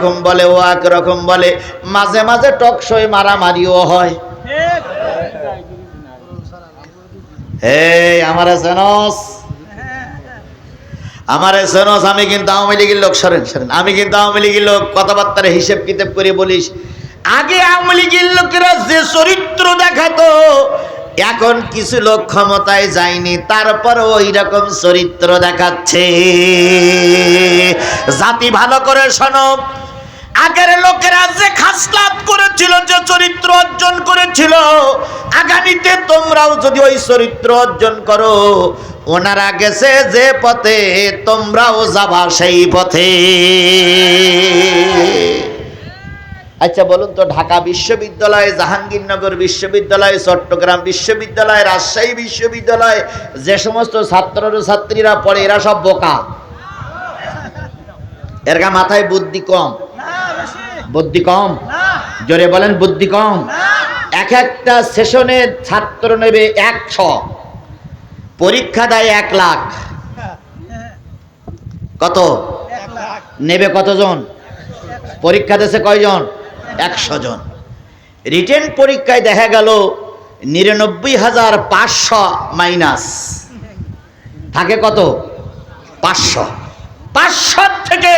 একরকম বলে, ও একরকম বলে, মাঝে মাঝে টকশই মারামারিও হয়। আমি লোকেরা যে চরিত্র দেখাতো, এখন কিছু লোক ক্ষমতায় যায়নি তারপর ওই রকম চরিত্র দেখাচ্ছে। জাতি ভালো করে শোনো। আগের লোকেরা যে খাসলাত করেছিল, যে চরিত্র অর্জন করেছিল, আগামীতে তোমরাও যদি ওই চরিত্র অর্জন করো, ওনারা গেছে যে পথে, তোমরাও যাবা সেই পথে। আচ্ছা বলুন তো, ঢাকা বিশ্ববিদ্যালয়, জাহাঙ্গীরনগর বিশ্ববিদ্যালয়, চট্টগ্রাম বিশ্ববিদ্যালয়, রাজশাহী বিশ্ববিদ্যালয়, যে সমস্ত ছাত্র ছাত্রীরা পড়ে, এরা সব বোকা। এর মাথায় বুদ্ধি কম। বুদ্ধি কম। জোরে বলেন বুদ্ধি কম। এক একটা সেশনে ছাত্র নেবে একশো। পরীক্ষা দেয় এক লাখ। কত? নেবে কতজন? পরীক্ষা দেশে কয়জন? একশো জন। রিটেন পরীক্ষায় দেখা গেল নিরানব্বই হাজার পাঁচশো মাইনাস। থাকে কত? পাঁচশো। পাঁচশো থেকে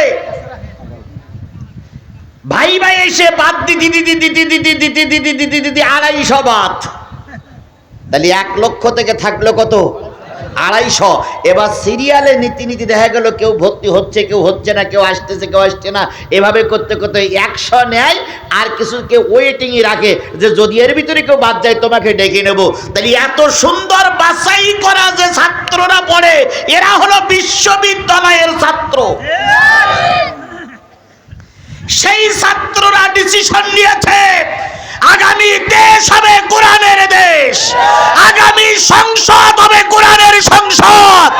ভাই ভাই এসে বাদ দিদি দিদি দিদি দিদি দিদি দিদি দিদি দিদি আড়াইশো বাদ তাহলে এক লক্ষ থেকে থাকল কত আড়াইশো এবার সিরিয়ালে নীতি নীতি দেখা গেল কেউ ভর্তি হচ্ছে কেউ হচ্ছে না কেউ আসতেছে কেউ আসছে না এভাবে করতে করতে একশো নেয় আর কিছু কেউ ওয়েটিংয়ে রাখে যে যদি এর ভিতরে কেউ বাদ যায় তোমাকে ডেকে নেব তাহলে এত সুন্দর বাছাই করা যে ছাত্ররা পড়ে এরা হলো বিশ্ববিদ্যালয়ের ছাত্র সেই ছাত্ররা ডিসিশন নিয়েছে আগামী দেশ হবে কোরআনের দেশ আগামী সংসদ হবে কোরআনের সংসদ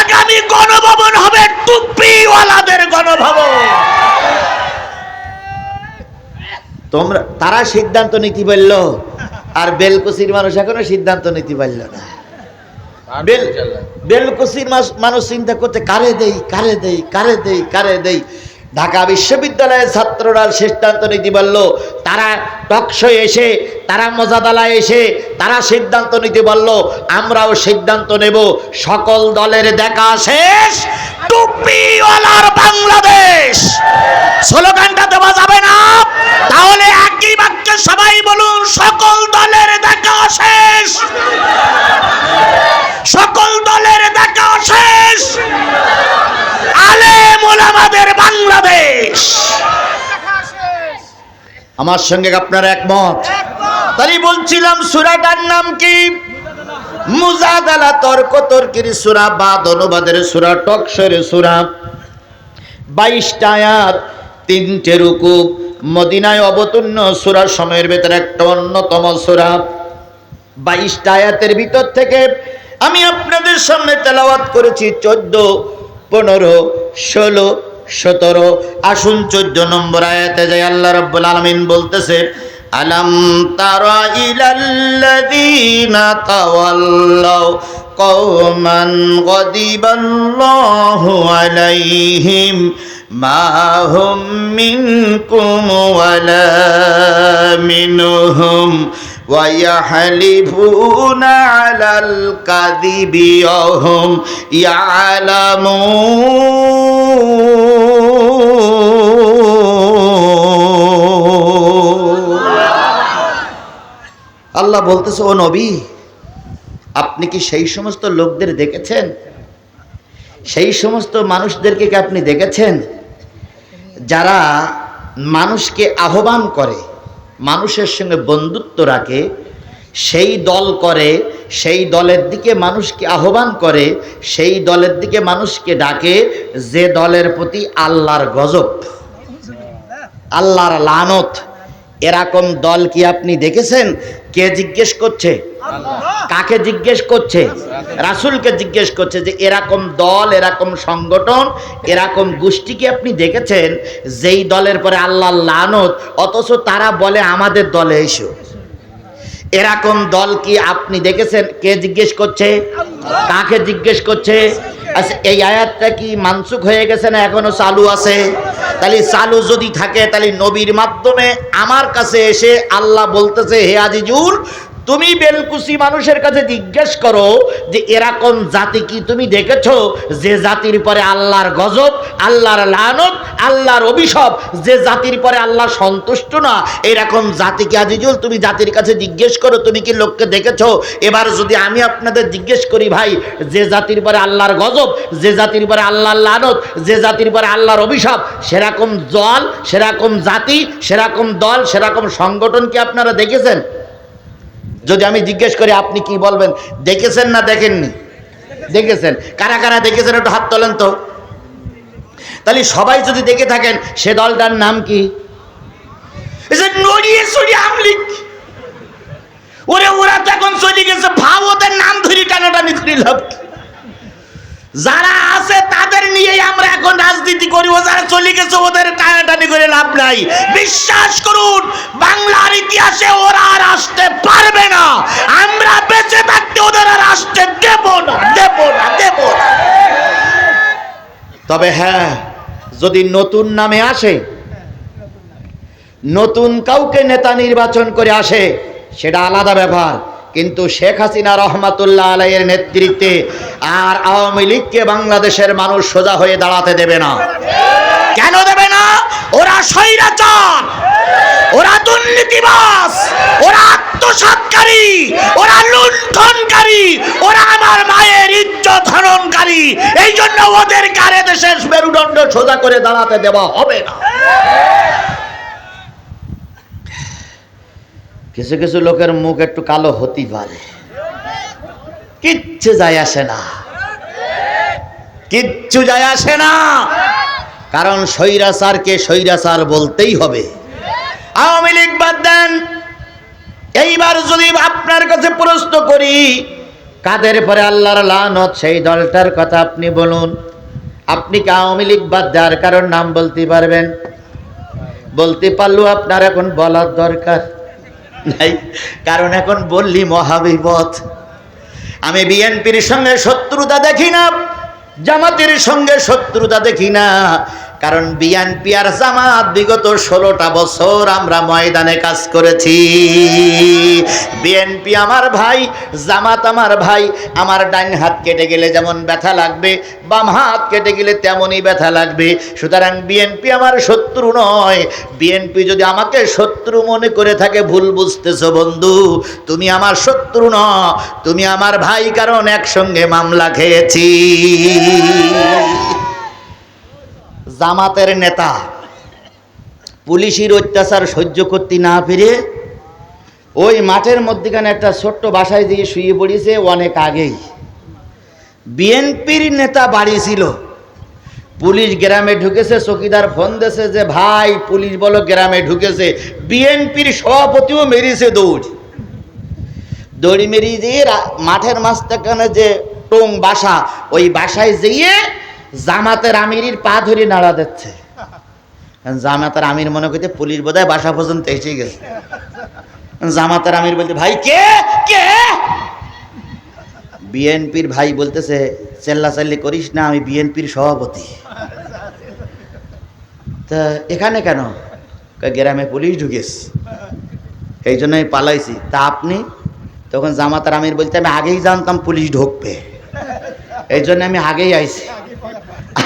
আগামী গণভবন হবে টুপিওয়ালাদের গণভবন। তোমরা তারা সিদ্ধান্ত নিতে পারল আর বেলকুচির মানুষ এখনও সিদ্ধান্ত নিতে পারল না। বেল বেলকুচির মাস- মানুষ চিন্তা করতে কারে দেই কারে দেই কারে দেই কারে দেই? ঢাকা বিশ্ববিদ্যালয়ের ছাত্ররা সিদ্ধান্ত নিতে পারল তারা টকশোয় এসে, তারা মজাদালায় এসে, তারা সিদ্ধান্ত নিতে পারল আমরাও সিদ্ধান্ত নেব, সকল দলের দেখা শেষ, টুপিওয়ালার বাংলাদেশ। স্লোগানটা দেওয়া যাবে না, তাহলে একই বাক্যে সবাই বলুন, সকল দলের দেখা শেষ। সকল দলের দেখা শেষ আলেম ওলামাদের আমার সঙ্গে আপনার একমত। তাই বলছিলাম, সুরাটার নাম কি? মুজাদালা তর্ক তর্কের সুরা, বাদ অনুবাদের সুরা টকসের সুরা। বাইশটা আয়াত, তিনটে রুকু। মদিনায় অবতীর্ণ সুরা সময়ের ভেতরে একটা অন্যতম সুরা। বাইশটা আয়াতের ভিতর থেকে আমি আপনাদের সামনে তেলাওয়াত করেছি, চোদ্দ, পনেরো, ষোলো সতেরো আসুন চোদ্দ নম্বর আয়াতে যাই আল্লাহ রব্বুল আলমিন বলতেছে আলাম তারা ইলাল্লাযীনা তাওয়াল্লাও কওমান গদিবাল্লাহু আলাইহিম মা হুম মিনকুম ওয়ালা মিনহুম ويحلفون على الكذب وهم يعلمون আল্লাহ বলতেছে, ও নবী, আপনি কি সেই সমস্ত লোকদের দেখেছেন? সেই সমস্ত মানুষদেরকে কি আপনি দেখেছেন? যারা মানুষকে আহ্বান করে, মানুষের সঙ্গে বন্ধুত্ব রাখে সেই দল করে সেই দলের দিকে মানুষকে আহ্বান করে সেই দলের দিকে মানুষকে ডাকে যে দলের প্রতি আল্লাহর গজব আল্লাহর লানত এরকম দল কি আপনি দেখেছেন? কে জিজ্ঞেস করছে? কাকে জিজ্ঞেস করছে? রাসূলকে জিজ্ঞেস করছে যে এরকম দল এরকম সংগঠন এরকম গোষ্ঠী কি আপনি দেখেছেন? যেই দলের পরে আল্লাহ লানত অথচ তারা বলে আমাদের দলে এসো। এরকম দল কি আপনি দেখেছেন? কে জিজ্ঞেস করছে? কাকে জিজ্ঞেস করছে? আচ্ছা এই আয়াতটা কি মানসুক হয়ে গেছে না এখনও চালু আছে? তাহলে চালু যদি থাকে, তাহলে নবীর মাধ্যমে আমার কাছে এসে আল্লাহ বলতেছে, হে আজিজুল তুমি বেলকুসি মানুষের কাছে জিজ্ঞেস করো যে এরকম জাতি কি তুমি দেখেছ? যে জাতির পরে আল্লাহর গজব, আল্লাহর লানত, আল্লাহর অভিশাপ, যে জাতির পরে আল্লাহ সন্তুষ্ট না, এরকম জাতি কি আজিজুল? তুমি জাতির কাছে জিজ্ঞেস করো, তুমি কি লোককে দেখেছ? এবার যদি আমি আপনাদের জিজ্ঞেস করি, ভাই, যে জাতির পরে আল্লাহর গজব, যে জাতির পরে আল্লাহর লানত, যে জাতির পরে আল্লাহর অভিশাপ, সেরকম দল, সেরকম জাতি, সেরকম দল, সেরকম সংগঠন কি আপনারা দেখেছেন? যদি আমি জিজ্ঞেস করি, আপনি কি বলবেন? দেখেছেন না দেখেননি? দেখেছেন? কারা কারা দেখেছেন? একটু হাত তোলেন তো। তাহলে সবাই যদি দেখে থাকেন, সে দলটার নাম কি? ওরে, ওরা তো এখন চলে গেছে, ভাব ওদের নাম ধরি টানাটানি করি লাভ যারা আছে, তাদের নিয়েই আমরা এখন রাজনীতি করি। ও যারা চলে গেছে, ওদের টানাটানি করে লাভ নাই। বিশ্বাস করুন, বাংলার ইতিহাসে তবে হ্যাঁ যদি নতুন নামে আসে, নতুন কাউকে নেতা নির্বাচন করে আসে, সেটা আলাদা ব্যাপার। কিন্তু শেখ হাসিনা রহমাতুল্লাহ আলাইয়ের নেতৃত্বে আর আওয়ামী লীগকে বাংলাদেশের মানুষ সোজা হয়ে দাঁড়াতে দেবে না। কেন দেবে না? ওরা স্বৈরাচার, ওরা দুর্নীতিবাস ওরা আত্মসাৎকারী, ওরা লুণ্ঠনকারী, ওরা আমার মায়ের ইজ্জত হননকারী। এই জন্য ওদের কারে দেশের মেরুদণ্ড সোজা করে দাঁড়াতে দেওয়া হবে না। কিছু কিছু লোকের মুখ একটু কালো হতেই পারে। কিচ্ছু যায় আসে না। কিচ্ছু যায় আসে না। কারণ স্বৈরাচারকে স্বৈরাচার বলতেই হবে। আওয়ামী লীগ বাদ দেন। এইবার যদি আপনার কাছে প্রশ্ন করি, কাদের পরে আল্লাহর লানত, সেই দলটার কথা আপনি বলুন। আপনি কি আওয়ামী লীগ বাদ দেওয়ার কারণ নাম বলতে পারবেন? বলতে পারলেও আপনার এখন বলার দরকার। নাই। কারণ এখন বললি মহাবিপদ। আমি বিএনপির সঙ্গে শত্রুতা দেখি না, জামাতের সঙ্গে শত্রুতা দেখি না। কারণ বিএনপি আর জামাত বিগত ষোলোটা বছর আমরা ময়দানে কাজ করেছি। বিএনপি আমার ভাই, জামাত আমার ভাই, আমার ডাইন হাত কেটে গেলে যেমন ব্যথা লাগবে, বাম হাত কেটে গেলে তেমনই ব্যথা লাগবে। সুতরাং বিএনপি আমার শত্রু নয়। বিএনপি যদি আমাকে শত্রু মনে করে থাকে, ভুল বুঝতেছো বন্ধু, তুমি আমার শত্রু ন, তুমি আমার ভাই কারণ একসঙ্গে মামলা খেয়েছি। জামাতের নেতা। পুলিশের অত্যাচার সহ্য করতে না পেরে ওই মাঠের মধ্যেখানে একটা ছোট্ট বাসায় দিয়ে শুয়ে পড়েছে অনেক আগেই। বিএনপির নেতা বাড়ি ছিল। পুলিশ গ্রামে ঢুকেছে, চকিদার ফোন দেছে যে, ভাই, পুলিশ বলো গ্রামে ঢুকেছে। বিএনপির সভাপতিও মেরেছে দৌড়। দড়ি মেরিয়ে দিয়ে মাঠের মাঝখানে যে টোং বাসা, ওই বাসায় যেয়ে জামাতের আমিরির পা ধরে নাড়া দিচ্ছে। জামাতের আমির মনে করতে পুলিশ বোধহয় বাসা পর্যন্ত এসে গেছে। জামাতের আমির বলতে ভাই, কে? কে? বিএনপির ভাই বলতেছে, চেল্লাচাল্লি করিস না, আমি বিএনপির সভাপতি। তা এখানে কেন? গ্রামে পুলিশ ঢুকেস। এই জন্য আমি পালাইছি। তা আপনি? তখন জামাতার আমির বলতে আমি আগেই জানতাম পুলিশ ঢুকবে। এই জন্য আমি আগেই আইছি।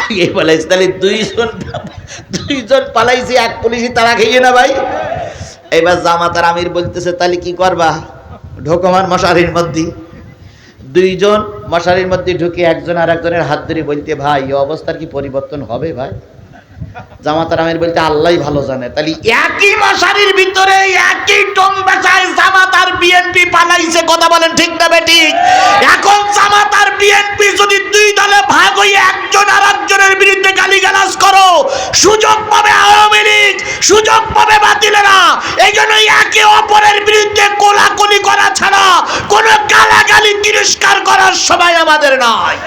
আগেই পালাইছি, তাহলে দুইজন দুইজন পালাইছি, এক পুলিশই তারা খেয়ে না ভাই। এবার জামাতার আমির বলতেছে, তাহলে কি করবা? মশারির মধ্যে। দুইজন মশারির মধ্যে ঢুকে একজন আর একজনের হাত ধরে বলতে, ভাই, এই অবস্থার কি পরিবর্তন হবে ভাই? জামাতার আমির বলতে, আল্লাহ ভালো জানে। তাহলে একই মশারির ভিতরে একই টং বাসায় জামাত আর বিএনপি পালাইছে, কথা বলেন ঠিক না বেটি এখন জামাত আর বিএনপি যদি দুই দলে ভাগ হয়ে একজন আর একজনের বিরুদ্ধে গালিগালাজ করো সুযোগ পাবে আওয়ামী লীগ সুযোগ পাবে বাতিলেরা। এই জন্য একে অপরের বিরুদ্ধে কোলাকুলি করা ছাড়া কোনো গালাগালি তিরস্কার করার সময় আমাদের নয়।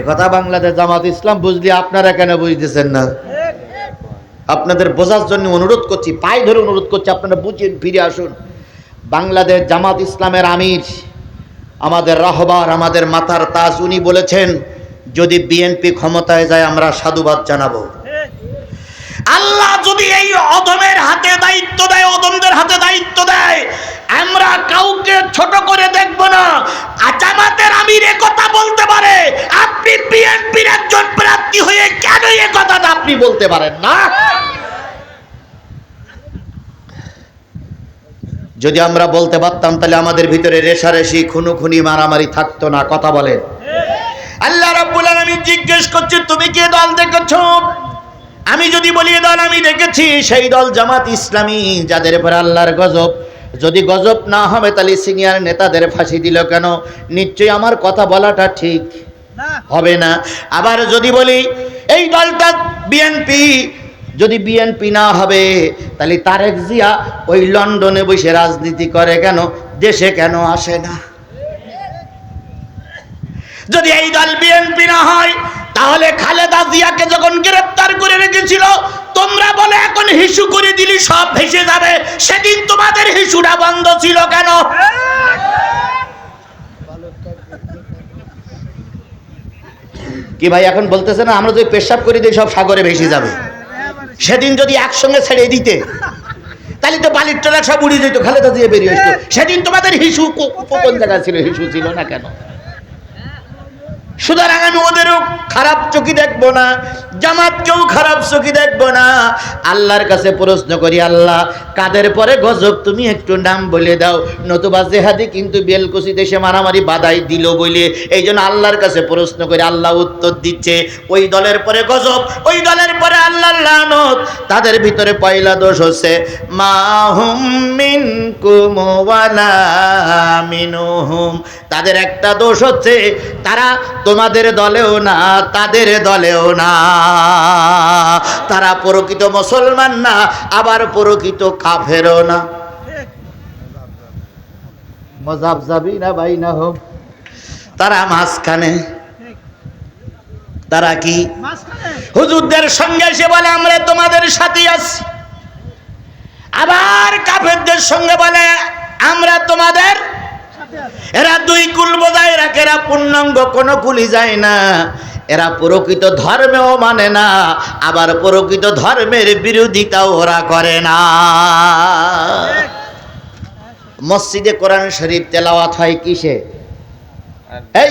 একথা বাংলাদেশ জামাত ইসলাম বুঝলি আপনারা কেন বুঝতেছেন না? আপনাদের বোঝার জন্য অনুরোধ করছি, পায়ে ধরে অনুরোধ করছি, আপনারা বুঝেন ফিরে আসুন। বাংলাদেশ জামাত ইসলামের আমির, আমাদের রাহবার, আমাদের মাথার তাজ, উনি বলেছেন, যদি বিএনপি ক্ষমতায় যায়, আমরা সাধুবাদ জানাব। আল্লাহ যদি এই অদমের হাতে দায়িত্ব দেয় অদমদের হাতে দায়িত্ব দেয়, আমরা কাউকে ছোট করে দেখব না। জামাতের আমির কথা বলতে পারে। আপনি বিএনপির একজন প্রার্থী হয়ে কেন এ কথাটা আপনি বলতে পারেন না? যদি আমরা বলতে পারতাম, তাহলে আমাদের ভিতরে রেশারেশি, খুনোখুনি, মারামারি থাকতো না। কথা বলেন। আল্লাহ রাব্বুল আলামিন জিজ্ঞেস করছে, তুমি কে দল দেখেছ? আমি যদি বলি দল আমি দেখেছি সেই দল জামাত ইসলামী যাদের পর আল্লাহর গজব। যদি গজব না হবে তাহলে সিনিয়র নেতাদের ফাঁসি দিল কেন? নিশ্চয়ই আমার কথা বলাটা ঠিক হবে না। আবার যদি বলি এই দলটা বিএনপি যদি বিএনপি না হবে তাহলে তারেক জিয়া ওই লন্ডনে বসে রাজনীতি করে কেন? দেশে কেন আসে না? যদি এই দল বিএনপি না হয়, তাহলে খালেদা জিয়াকে যখন গ্রেপ্তার করে রেখেছিল, তোমরা বলে এখন হিসু করে দিলি, সব ভেসে যাবে। সেদিন তোমাদের হিসুটা বন্ধ ছিল কেন? কি ভাই, এখন বলতেছে না, আমরা যদি পেশাব করে দিই, সব সাগরে ভেসে যাবে। সেদিন যদি একসঙ্গে ছেড়ে দিতে, তাহলে তো বালির টলা সব উড়ে যেত, খালেদা দিয়ে বেরিয়ে সেদিন তোমাদের হিসু কোন জায়গায় ছিল, হিসু ছিল না কেন? সুতরাং আমি ওদেরও খারাপ চোখে দেখব না, জামাতকেও খারাপ চোখে দেখব না। আল্লাহর কাছে প্রশ্ন করি, আল্লাহ, কাদের পরে গজব? তুমি একটু নাম বলে দাও। নতুবা জেহাদি কিন্তু বেলকুচি দেশে মারামারি বাধাই দিল বলে। এই জন্য আল্লাহর কাছে প্রশ্ন করি, আল্লাহ উত্তর দিচ্ছে, ওই দলের পরে গজব, ওই দলের পরে আল্লাহর লানত। তাদের ভিতরে পয়লা দোষ হচ্ছে ওয়ালা মিনহুম। তাদের একটা দোষ হচ্ছে, তারা তোমাদের দলেও না তাদের দলেও না। তারা প্রকৃত মুসলমান না আবার প্রকৃত কাফেরও না। মজাব যাবি না ভাই না হোক তারা মাঝখানে। তারা কি? হুজুরদের সঙ্গে এসে বলে আমরা তোমাদের সাথে আছি। আবার কাফেরদের সঙ্গে বলে আমরা তোমাদের এরা দুই কুল বোঝায় রাখে এরা পূর্ণাঙ্গ, কোনো কুলি যায় না। এরা প্রকৃত ধর্মেও মানে না, আবার প্রকৃত ধর্মের বিরোধিতাও ওরা করে না। মসজিদে কোরআন শরীফ তেলাওয়াত হয় কিসে? এই,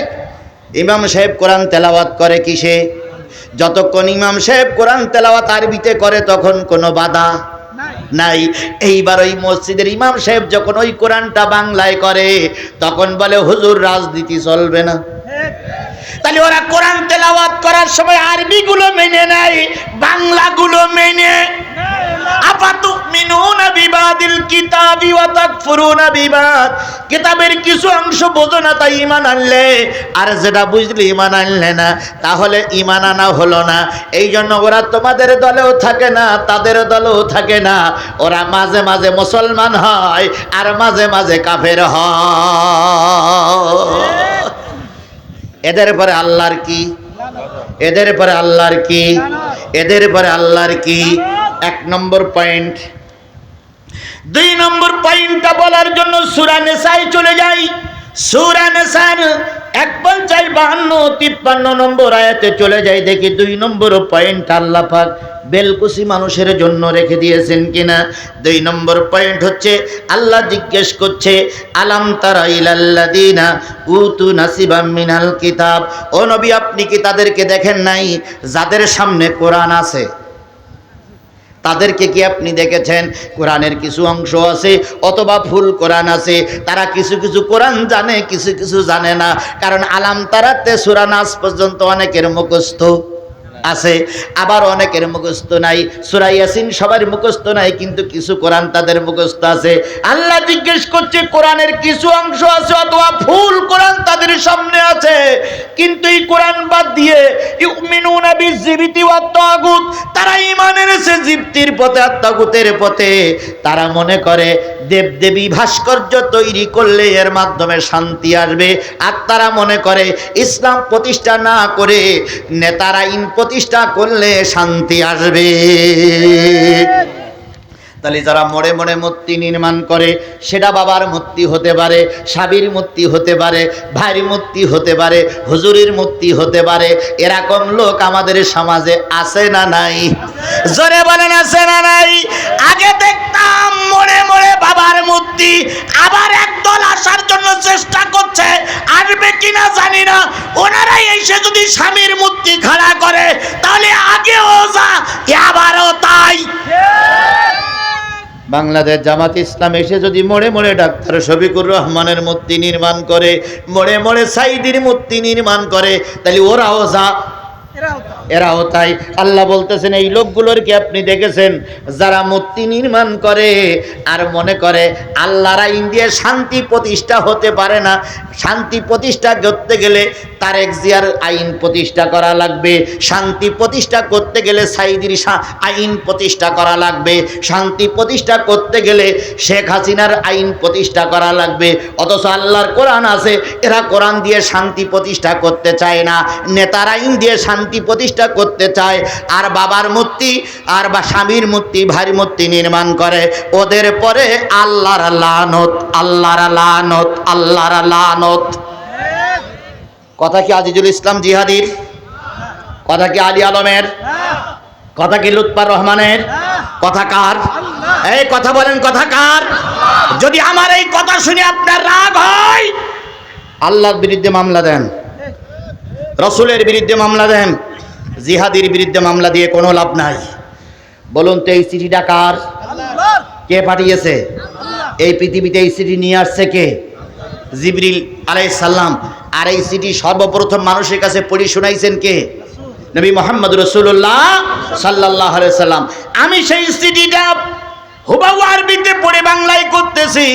ইমাম সাহেব কোরআন তেলাওয়াত করে কিসে? যতক্ষণ ইমাম সাহেব কোরআন তেলাওয়াত আরবিতে করে, তখন কোনো বাধা নাই। এইবার ওই মসজিদের ইমাম সাহেব যখন ওই কোরআনটা বাংলায় করে, তখন বলে, হুজুর, রাজনীতি চলবে না। তাহলে ওরা কোরআন তেলাওয়াত করার সময় আরবিগুলো মেনে নেয়, বাংলাগুলো মেনে কিতাবের কিছু অংশ তাই ঈমান আনলে। আর যেটা বুঝলে ঈমান আনলে না, তাহলে ইমান আনা হলো না। এই জন্য ওরা তোমাদের দলেও থাকে না, তাদের দলেও থাকে না। ওরা মাঝে মাঝে মুসলমান হয় আর মাঝে মাঝে কাফের হয়। এদের পরে আল্লাহর কি? এদের পরে আল্লাহর কি? এদের পরে আল্লাহর কি? এক নম্বর পয়েন্ট। দুই নম্বর পয়েন্টটা বলার জন্য সুরা নেশায় চলে যাই। সুরা নেশার এক পঞ্চাশ বাহান্ন, তিপ্পান্ন নম্বর আয়াতে চলে যাই, দেখি দুই নম্বর পয়েন্ট আল্লাহ পাক বেলকুসি মানুষের জন্য রেখে দিয়েছেন কিনা। দুই নম্বর পয়েন্ট হচ্ছে, আল্লাহ জিজ্ঞেস করছে, আলাম তারা ইলাল্লাদিনা উতু নাসিবাম মিনাল কিতাব। ও নবী, আপনি কি তাদেরকে দেখেন নাই? যাদের সামনে কোরআন আছে। তাদেরকে কি আপনি দেখেছেন? কোরআনের কিছু অংশ আছে, অথবা ফুল কোরআন আছে। তারা কিছু কিছু কোরআন জানে, কিছু কিছু জানে না। কারণ আলাম তারাতে সুরানাস পর্যন্ত অনেকের মুখস্থ। আছে। আবার অনেকের মুখস্থ নাই। সুরা ইয়াসিন সবার মুখস্থ নাই, কিন্তু কিছু কোরআন তাদের মুখস্থ আছে। আল্লাহ জিজ্ঞেস করছে, কোরআনের কিছু অংশ আছে অথবা ফুল কোরআন তাদের সামনে আছে? কিন্তু এই কোরআন বাদ দিয়ে ইউমিনুনা বিজিবিতি ওয়াত তাগুত, তারা ঈমান এনেছে জিপ্তির পথে আর তাগুতের পথে। তারা মনে করে দেবদেবী ভাস্কর্য তৈরি করলে এর মাধ্যমে শান্তি আসবে। আর তারা মনে করে, ইসলাম প্রতিষ্ঠা না করে নেতারা ইন প্রতিষ্ঠা করলে শান্তি আসবে। তাহলে যারা মরে মরে মূর্তি নির্মাণ করে, সেটা বাবার মূর্তি হতে পারে, স্বামীর মূর্তি হতে পারে, ভাইয়ের মূর্তি হতে পারে, হুজুরের মূর্তি হতে পারে, এরকম লোক আমাদের সমাজে আছে না নাই? জোরে বলেন, আছে না নাই? আগে দেখতাম মরে মরে বাবার মূর্তি আবার একদল আসার জন্য চেষ্টা করছে, আসবে কিনা জানি না। ওনারাই এসে যদি স্বামীর মূর্তি খাড়া করে, তাহলে আগেও যা আবারও তাই। বাংলাদেশ জামাত ইসলাম এসে যদি মোড়ে মোড়ে ডাক্তার শফিকুর রহমানের মূর্তি নির্মাণ করে মোড়ে মোড়ে সাইদির মূর্তি নির্মাণ করে, তাহলে ওরাও যা এরাও তাই। আল্লাহ বলতেছেন, এই লোকগুলোর কি আপনি দেখেছেন? যারা মূর্তি নির্মাণ করে আর মনে করে আল্লাহর দিয়ে শান্তি প্রতিষ্ঠা হতে পারে না, শান্তি প্রতিষ্ঠা করতে গেলে তারেক জিয়ার আইন প্রতিষ্ঠা করা লাগবে। শান্তি প্রতিষ্ঠা করতে গেলে সাইদির আইন প্রতিষ্ঠা করা লাগবে। শান্তি প্রতিষ্ঠা করতে গেলে শেখ হাসিনার আইন প্রতিষ্ঠা করা লাগবে। অথচ আল্লাহর কোরআন আছে, এরা কোরআন দিয়ে শান্তি প্রতিষ্ঠা করতে চায় না। নেতার আইন দিয়ে শান্তি প্রতিষ্ঠা করতে চায়। আর বাবার মূর্তি আর বা স্বামীর মূর্তি ভারী মূর্তি নির্মাণ করে। ওদের পরে আল্লাহর লানত আল্লাহর লানত আল্লাহর লানত। কথা কি আজিজুল ইসলাম জিহাদির? কথা কি আলী আলমের? কথা কি লুৎপার রহমানের? কথা কার? এই কথা বলেন, কথা কার? যদি আমার এই কথা শুনে আপনার রাগ হয়, আল্লাহর বিরুদ্ধে মামলা দেন। রসুলের বিরুদ্ধে মামলা দেন, জিহাদির বিরুদ্ধে মামলা দিয়ে কোনো লাভ নাই। বলুন তো এই চিঠিটা কার? কে পাঠিয়েছে? এই পৃথিবীতে এই চিঠি নিয়ে আসছে কে? জিবরিল আলাই সাল্লাম আর এই চিঠি সর্বপ্রথম মানুষের কাছে পড়ি শোনাইছেন কে? নবী মোহাম্মদ রসুল্লাহ সাল্লাহ সাল্লাম। আমি সেই চিঠিটা হুবাহু আরবিতে পড়ে বাংলায় করতেছি।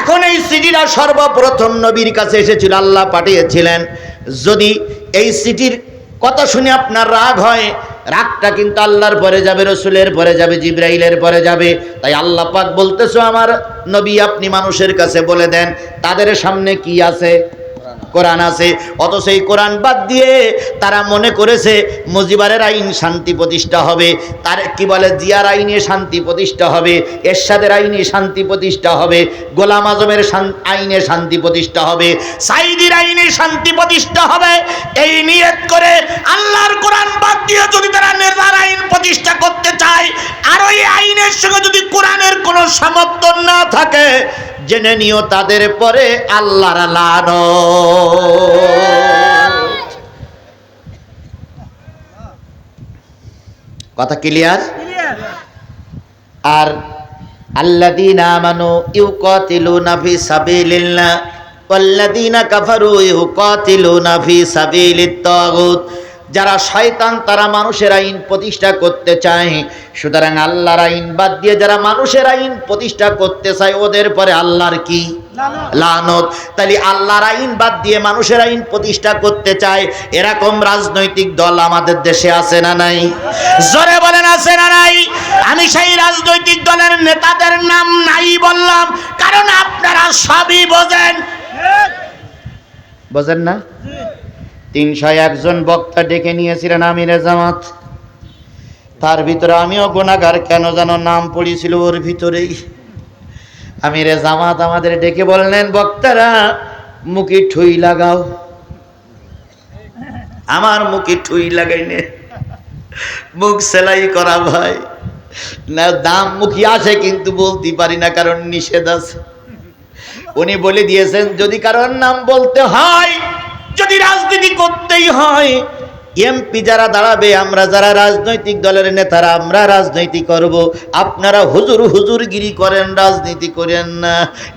এখন এই চিঠিটা সর্বপ্রথম নবীর কাছে এসেছিল, আল্লাহ পাঠিয়েছিলেন। যদি এই সিটির কথা শুনে আপনার রাগ হয়। রাগটা কিন্তু আল্লাহর পরে যাবে, রসুলের পরে যাবে, জিব্রাইলের পরে যাবে। তাই আল্লাহ পাক বলতেছো, আমার নবী আপনি মানুষের কাছে বলে দেন, তাদের সামনে কি আছে? কোরআন আছে অত সেই কোরআন বাদ দিয়ে তারা মনে করেছে মজিবারের আইন শান্তি প্রতিষ্ঠা হবে। তার কি বলে? জিয়ার আইনে শান্তি প্রতিষ্ঠা হবে, এরশাদের আইনে শান্তি প্রতিষ্ঠা হবে, গোলাম আজমের আইনে শান্তি প্রতিষ্ঠা হবে সাইদির আইনে শান্তি প্রতিষ্ঠা হবে। এই নিয়ত করে আল্লাহর কোরআন বাদ দিয়ে যদি তারা নেতার আইন প্রতিষ্ঠা করতে চায় আর ওই আইনের সঙ্গে যদি কোরআনের কোনো সমর্থন না থাকে জেনে নিও তাদের পরে আল্লাহর লান কথা ক্লিয়ার। আর আল্লাযীনা আমানু ইউকাতিলুনা ফি সাবিলিল্লাহ ওয়াল্লাযীনা কাফারু ইউকাতিলুনা ফি সাবিলিত তাগুত। যারা শয়তান তারা মানুষের আইন প্রতিষ্ঠা করতে চায়। সুতরাং আল্লাহর আইন বাদ দিয়ে যারা মানুষের আইন প্রতিষ্ঠা করতে চায় ওদের পরে আল্লাহর কি? লানত। তাহলে আল্লাহর আইন বাদ দিয়ে মানুষের আইন প্রতিষ্ঠা করতে চায়। এরকম রাজনৈতিক দল আমাদের দেশে আছে না নাই? জোরে বলেন আছে না নাই? আমি সেই রাজনৈতিক দলের নেতাদের নাম নাই বললাম কারণ আপনারা সবই বোঝেন। বোঝেন না? তিনশো একজন বক্তা ডেকে নিয়েছিলেন আমিরে জামাত। তার ভিতরে আমিও গুণাগার, কেন যেন নাম পড়েছিল ওর ভিতরেই। আমিরে জামাত আমাদের ডেকে বললেন, বক্তারা, মুখে ঠুই লাগাও। আমার মুখে ঠুই লাগাইনে মুখ সেলাই করা ভাই। না, দাম মুখী আসে কিন্তু বলতে পারি না, কারণ নিষেধ আছে। উনি বলে দিয়েছেন, যদি কারোর নাম বলতে হয় যদি রাজনীতি করতেই হয় এমপি যারা দাঁড়াবে, আমরা যারা রাজনৈতিক দলের নেতারা, আমরা রাজনীতি করব। আপনারা হুজুর হুজুরগিরি করেন, রাজনীতি করেন না।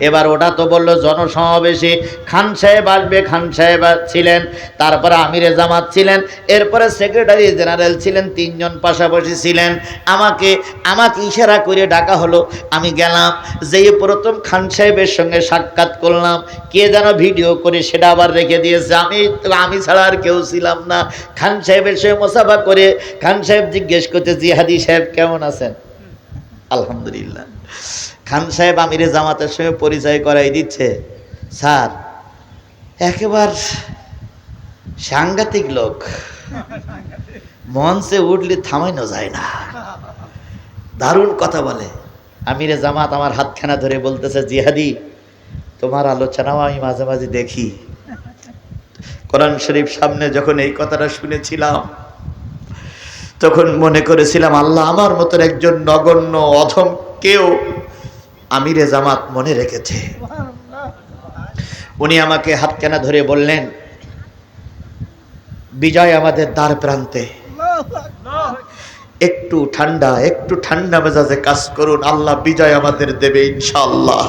এবার ওটা তো বলল জনসমাবেশে, খান সাহেব আসবে, খান সাহেব ছিলেন, তারপরে আমিরে জামাত ছিলেন, এরপরে সেক্রেটারি জেনারেল ছিলেন, তিনজন পাশাপাশি ছিলেন। আমাকে আমাকে ইশারা করে ডাকা হলো, আমি গেলাম, যেই প্রথম খান সাহেবের সঙ্গে সাক্ষাৎ করলাম, কে যেন ভিডিও করে সেটা আবার রেখে দিয়েছে, আমি আমি ছাড়া আর কেউ ছিলাম না। খান সাহেবের সঙ্গে মোসাফা করে খান সাহেব জিজ্ঞেস করতে জিহাদি সাহেব কেমন আছেন? আলহামদুলিল্লাহ। খান সাহেব আমিরে জামাতের সঙ্গে পরিচয় করাই দিচ্ছে। স্যার, একেবার সাংঘাতিক লোক মঞ্চে উঠলে থামাইনো যায় না। দারুণ কথা বলে। আমিরে জামাত আমার হাতখানা ধরে বলতেছে, জিহাদি, তোমার আলোচনাও আমি মাঝে মাঝে দেখি। কোরআন শরীফ সামনে যখন এই কথাটা শুনেছিলাম, তখন মনে করেছিলাম, আল্লাহ আমার মতন একজন নগণ্য, অধম কেউ আমিরে জামাত মনে রেখেছে। উনি আমাকে হাতখানা ধরে বললেন, বিজয় আমাদের দ্বার প্রান্তে। একটু ঠান্ডা একটু ঠান্ডা মেজাজে কাজ করুন, আল্লাহ বিজয় আমাদের দেবে ইনশাআল্লাহ।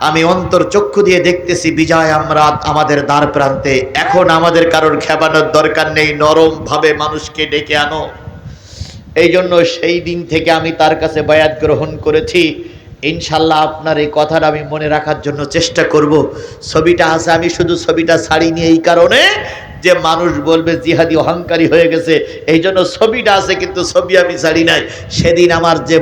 আমি অন্তর চক্ষু দিয়ে দেখতেছি বিজয় আমরা আমাদের দ্বার প্রান্তে। এখন আমাদের কারোর খেপানোর দরকার নেই নরম ভাবে মানুষকে ডেকে আনো। এই জন্য সেই দিন থেকে আমি তার কাছে বায়াত গ্রহণ করেছি। ইনশাল্লাহ আপনার এই কথাটা আমি মনে রাখার জন্য চেষ্টা করব। ছবিটা আছে, আমি শুধু ছবিটা ছাড়িনি এই কারণে যে মানুষ বলবে, জিহাদি অহংকারী হয়ে গেছে। এই জন্য ছবিটা আছে, কিন্তু ছবি আমি ছাড়ি নাই। সেদিন আমার যে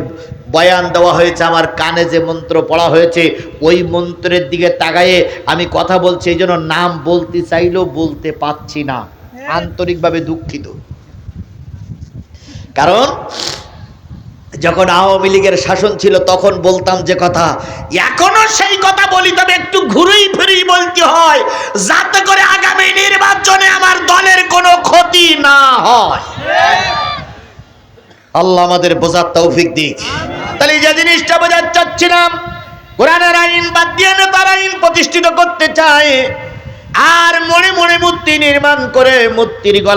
বয়ান দেওয়া হয়েছে আমার কানে যে মন্ত্র পড়া হয়েছে ওই মন্ত্রের দিকে তাকায়ে আমি কথা বলছি এই জন্য নাম বলতে চাইলেও বলতে পাচ্ছি না। আন্তরিকভাবে দুঃখিত। কারণ যখন আওয়ামী লীগের শাসন ছিল তখন বলতাম যে কথা এখনও সেই কথা বলি তবে একটু ঘুরেই ফিরেই বলতে হয় যাতে করে আগামী নির্বাচনে আমার দলের কোনো ক্ষতি না হয়। আল্লাহ আমাদের বোঝার তৌফিক দিক। তাহলে যে জিনিসটা বোঝার চাচ্ছিলাম, কোরআনের আইন বাদ দিয়ে তার আইন প্রতিষ্ঠিত করতে চায়? আর মনে মনে মূর্তি নির্মাণ করে মূর্তির গলা